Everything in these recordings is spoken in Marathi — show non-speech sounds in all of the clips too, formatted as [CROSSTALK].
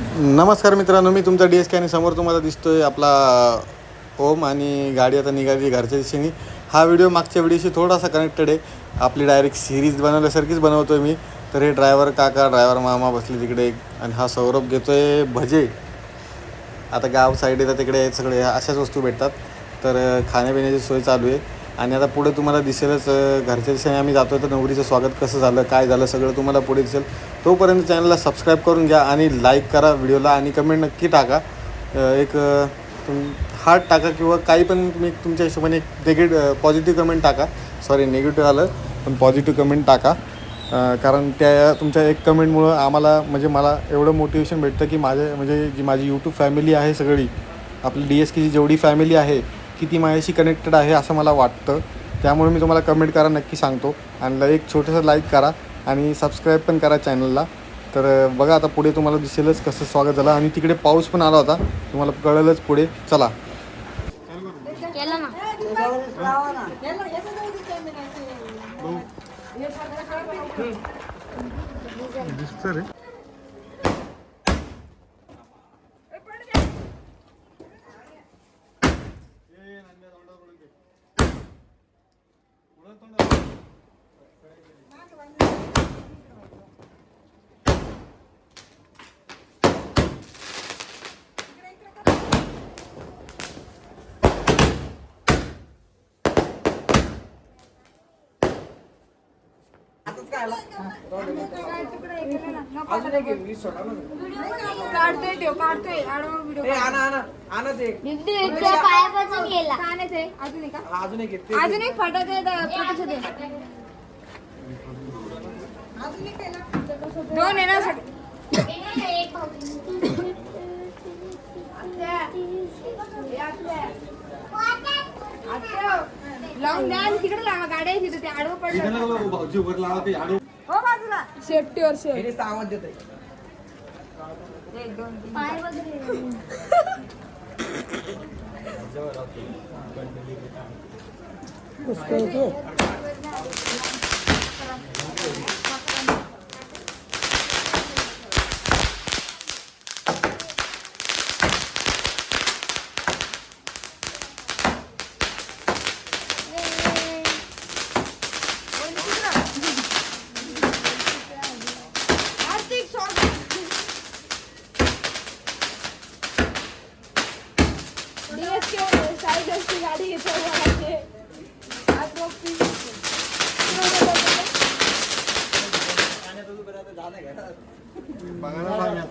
नमस्कार मित्रांनो मी तुमचा डी एस के आणि समोर तुम्हाला दिसतोय आपला ओम आणि गाडी आता निघाली घरच्या दिशेने. हा व्हिडिओ मागच्या व्हिडिओशी थोडासा कनेक्टेड आहे. आपली डायरेक्ट सिरीज बनवल्यासारखीच बनवतोय मी. तर हे ड्रायव्हर काका ड्रायव्हर मामा बसले तिकडे आणि हा सौरभ घेतोय भजे. आता गाव साईड येतात तिकडे सगळे अशाच वस्तू भेटतात. तर खाण्यापिण्याची सोय चालू आहे. आणि आता पुढे तुम्हाला दिसेलच घरच्या दिशेने आम्ही जातो तर नवरीचं स्वागत कसं झालं काय झालं सगळं तुम्हाला पुढे दिसेल. तोपर्यंत चॅनलला सबस्क्राईब करून घ्या आणि लाईक करा व्हिडिओला आणि कमेंट नक्की टाका. एक तुम हार्ट टाका किंवा काही पण तुम्ही तुमच्या हिशोबाने एक निगेटिव्ह पॉझिटिव्ह कमेंट टाका. सॉरी निगेटिव्ह आलं पण पॉझिटिव्ह कमेंट टाका. कारण त्या तुमच्या एक कमेंटमुळं आम्हाला म्हणजे मला एवढं मोटिवेशन भेटतं की माझ्या म्हणजे जी माझी यूट्यूब फॅमिली आहे सगळी आपली डी एस केची जेवढी फॅमिली आहे की ती माझ्याशी कनेक्टेड आहे असं मला वाटतं. त्यामुळे मी तुम्हाला कमेंट करा नक्की सांगतो. आणि एक छोटंसं लाईक करा आणि सबस्क्राईब पण करा चॅनलला तर बघा आता पुढे तुम्हाला दिसेलच कसं स्वागत झालं. आणि तिकडे पाऊस पण आला होता. तुम्हाला कळलंच पुढे. चला. केलं ना. काढतोय देव काढतोय आडवा व्हिडिओ पायापासून गेला आणायचंय अजून एक का? अजून एक येते. अजून एक फटाके आहेत, प्रतीक्षा दे. दोन आहे ना सग- लावून द्या आणि तिकडे लावा गाड्या आहे तिथे ते आडवं पडलं बाजूला सेफ्टीवर सेफ हे नुसतं आवाज देतोय. एक दोन तीन पाय वगैरे. [LAUGHS] आर्थिक शॉर्ट डीएसके साईड असते गाडी घेतो बघायचे आज बघ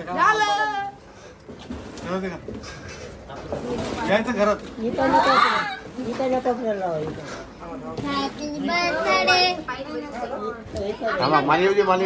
झालं यायचं घरात हॅपी बर्थडे माली होती माली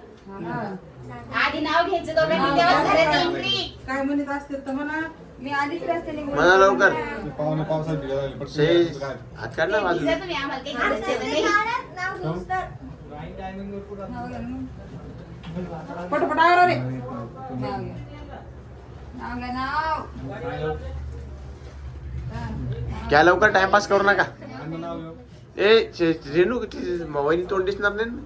आधी नाव घ्यायचं दोघांनी तेव्हाच घरात एंट्री काय म्हणत असतील तर म्हणा. मी आधीच रस्त्याने गेले. म्हणा लवकर. पाहुणे पावसात सही हात काढ ना बाजूला. जा तुम्ही आम्हाला काही घरात नाही. नाव घ्या ना. पटपट आवर रे. नाव घ्या. नाव घ्या नाव. क्या लवकर टाइमपास करू नका. ए चे- रेणू ती वहिनी तोंड दिसणार नाही ना?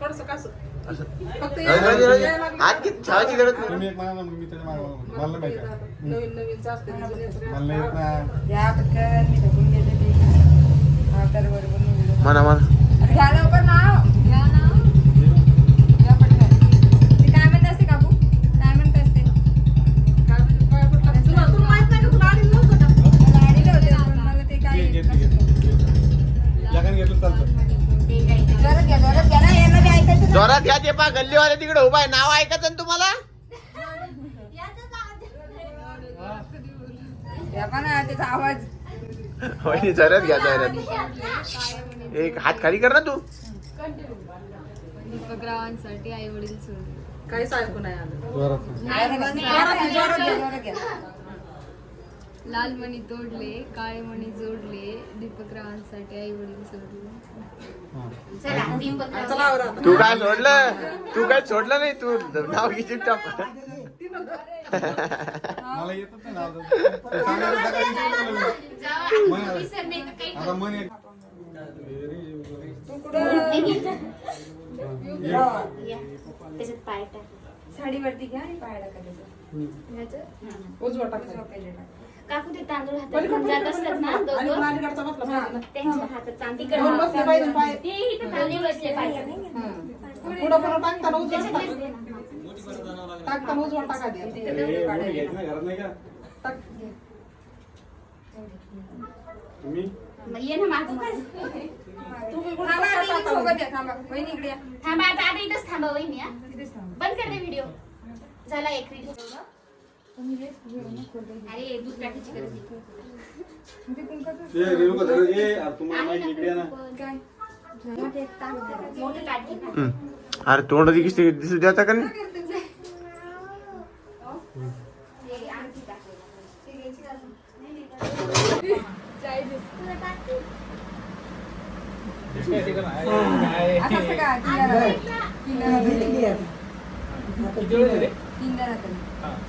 थोडस कसं असं. फक्त गरज नाही. तुम्ही एक म्हणा मी त्याच्या मागं- मला नाही माहिती. आहे. नवीन नवीन चालते मला नाही. येत ना. या पटकन मी ढकलून देते. ते हा तर बरोबर निघालं. म्हणा म्हणा अरे घ्या लवकर नाव घ्या नाव घ्या पटकन ते काय म्हणत असते काकू काय म्हणत असते तुला तुला माहीत नाही का तुला आधी नव्हतं का? मला आलेले होते पण मला ते काय घे, घेतलं, घेतलं, घेतलं. याकडे घेतलं चालतं ते काही जरा घ्या जरा घ्या ना यांना जोरात घ्या ते पा गल्लीवाले तिकडे उभा आहे. नाव ऐकायचं ना तुम्हाला? आवाज वहिनी जोरात घ्या जोरात. एक हात खाली कर ना तू. दीपकरावांसाठी आई वडील सोडले काहीच ऐकू नाही आलं. लाल मणी तोडले काळे मणी जोडले आई. वडील सोडले चला. तू काय सोडलं? तू काय सोडलं नाही? तू नाव घे टाक मला [LAUGHS] नाही. त्याच्यात पाय साडीवरती घ्या आणि पायाला खाली उजवा टाका. काकू ते तांदूळ हातात घेऊन जात असतात ना दोघं. त्यांच्या हातात चांदी दोन बसले पाहिजे पाय. ते इथे तांदूळ बसले पाहिजे. पुढं पुढं टाकताना उजवा त्याच्यातलेच टाका. दे ना. टाकताना उजवा टाका द्या टाक. मग ये ना मागं. कुठं थांबा आता. सोबत या थांबा. वहिनी इकडे या. थांबा आता आता इथंच थांबा वहिनी हा. बंद कर व्हिडिओ. झाला एक रील ए, रेणुका धर, यार, तुम्हाला आहे माहिती इकडे ये ना. अरे तोंड दिसते दिसू द्या का नाही? ते.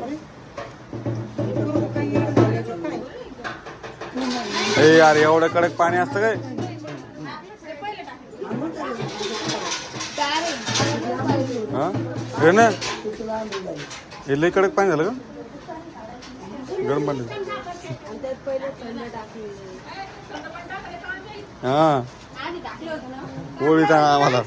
ए यार एवढं कडक पाणी असतं काय? हा? हे ना? हे लय कडक पाणी झालं का? गरम पाणी हा. पोळीचा आम्हाला.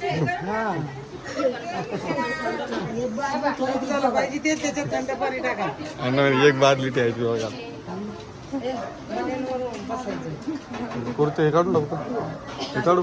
एक बादली ठेवायची बघा. कुर्ते हे काढून टाकू हे काढू.